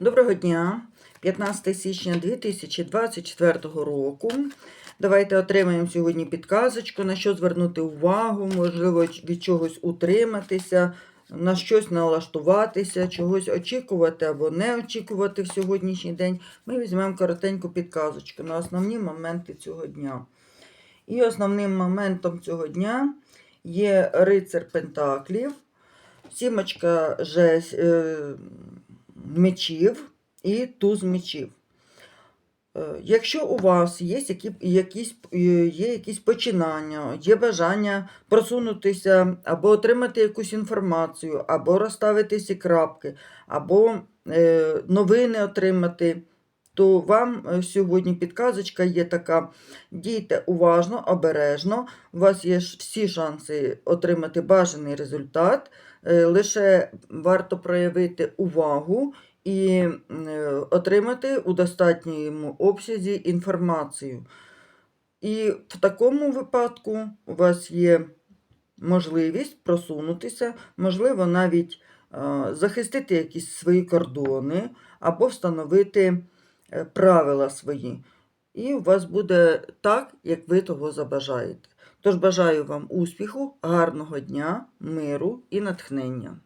Доброго дня, 15 січня 2024 року. Давайте отримаємо сьогодні підказочку, на що звернути увагу, можливо, від чогось утриматися, на щось налаштуватися, чогось очікувати або не очікувати в сьогоднішній день. Ми візьмемо коротеньку підказочку на основні моменти цього дня. І основним моментом цього дня є рицар Пентаклів, сімочка жесть, е, мечів і туз мечів. Е, Якщо у вас є які, якісь, е, є якісь починання, є бажання просунутися, або отримати якусь інформацію, або розставити всі крапки, або е, новини отримати, то вам е, сьогодні підказочка є така: дійте уважно, обережно, у вас є всі шанси отримати бажаний результат, е, лише варто проявити увагу і е, отримати у достатньому обсязі інформацію. І в такому випадку у вас є можливість просунутися, можливо, навіть захистити якісь свої кордони або встановити правила свої. І у вас буде так, як ви того забажаєте. Тож бажаю вам успіху, гарного дня, миру і натхнення.